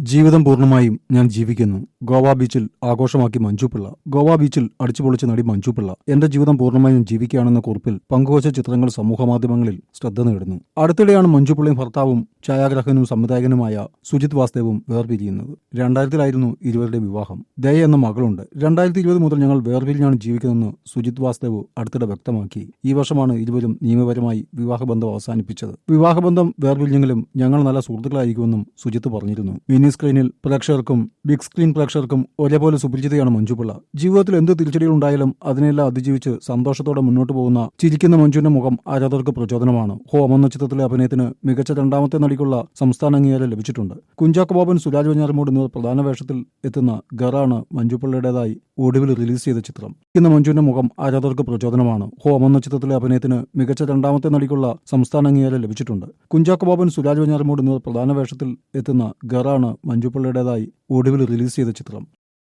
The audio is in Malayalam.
ജീവിതം പൂർണമായും ഞാൻ ജീവിക്കുന്നു. ഗോവ ബീച്ചിൽ ആഘോഷമാക്കി മഞ്ജു പിള്ള ഗോവ ബീച്ചിൽ അടിച്ചുപൊളിച്ച നടി മഞ്ജു പിള്ള എന്റെ ജീവിതം പൂർണമായും ജീവിക്കുകയാണെന്ന കുറിപ്പിൽ പങ്കുവച്ച ചിത്രങ്ങൾ സമൂഹമാധ്യമങ്ങളിൽ ശ്രദ്ധ നേടുന്നു. അടുത്തിടെയാണ് മഞ്ജു പിള്ളയും ഭർത്താവും ഛായാഗ്രാഹകനും സംവിധായകനുമായ സുജിത് വാസ്തവും വേർപിരിയുന്നത്. രണ്ടായിരത്തിലായിരുന്നു ഇരുവരുടെ വിവാഹം. ദയ എന്ന മകളുണ്ട്. രണ്ടായിരത്തി ഇരുപത് മുതൽ ഞങ്ങൾ വേർപിരിഞ്ഞാണ് ജീവിക്കുന്നതെന്ന് സുജിത് വാസ്തവ് അടുത്തിടെ വ്യക്തമാക്കി. ഈ വർഷമാണ് ഇരുവരും നിയമപരമായി വിവാഹബന്ധം അവസാനിപ്പിച്ചത്. വിവാഹബന്ധം വേർപിരിഞ്ഞെങ്കിലും ഞങ്ങൾ നല്ല സുഹൃത്തുക്കളായിരിക്കുമെന്നും സുജിത്ത് പറഞ്ഞിരുന്നു. സ്ക്രീനിൽ പ്രേക്ഷകർക്കും ബിഗ് സ്ക്രീൻ പ്രേക്ഷകർക്കും ഒരേപോലെ സുപരിചിതയാണ് മഞ്ജുപിള്ള. ജീവിതത്തിൽ എന്ത് തിരിച്ചടികൾ ഉണ്ടായാലും അതിനെല്ലാം അതിജീവിച്ച് സന്തോഷത്തോടെ മുന്നോട്ട് പോകുന്ന ചിരിക്കുന്ന മഞ്ജുവിന്റെ മുഖം ആരാധകർക്ക് പ്രചോദനമാണ്. ഹോം എന്ന ചിത്രത്തിലെ അഭിനയത്തിന് മികച്ച രണ്ടാമത്തെ നടിക്കുള്ള സംസ്ഥാന അംഗീകാരം ലഭിച്ചിട്ടുണ്ട്. കുഞ്ചാക്കോ ബോബൻ സുരാജ് വെഞ്ഞാറമൂട് എന്നിവർ പ്രധാന വേഷത്തിൽ എത്തുന്ന ഗറാണ് മഞ്ജുപിള്ളയുടേതായി ഒടുവിൽ റിലീസ് ചെയ്ത ചിത്രം. ഇന്ന് മഞ്ജുവിന്റെ മുഖം ആരാധകർക്ക് പ്രചോദനമാണ്. ഹോം എന്ന ചിത്രത്തിലെ അഭിനയത്തിന് മികച്ച രണ്ടാമത്തെ നടിക്കുള്ള സംസ്ഥാന അംഗീകാരം ലഭിച്ചിട്ടുണ്ട്. കുഞ്ചാക്കോ ബോബൻ സുരാജ് വെഞ്ഞാറമൂട് എന്നിവർ പ്രധാന വേഷത്തിൽ എത്തുന്ന ഗറാണ് മഞ്ജുപിള്ളയുടേതായി ഒടുവിൽ റിലീസ് ചെയ്ത ചിത്രം.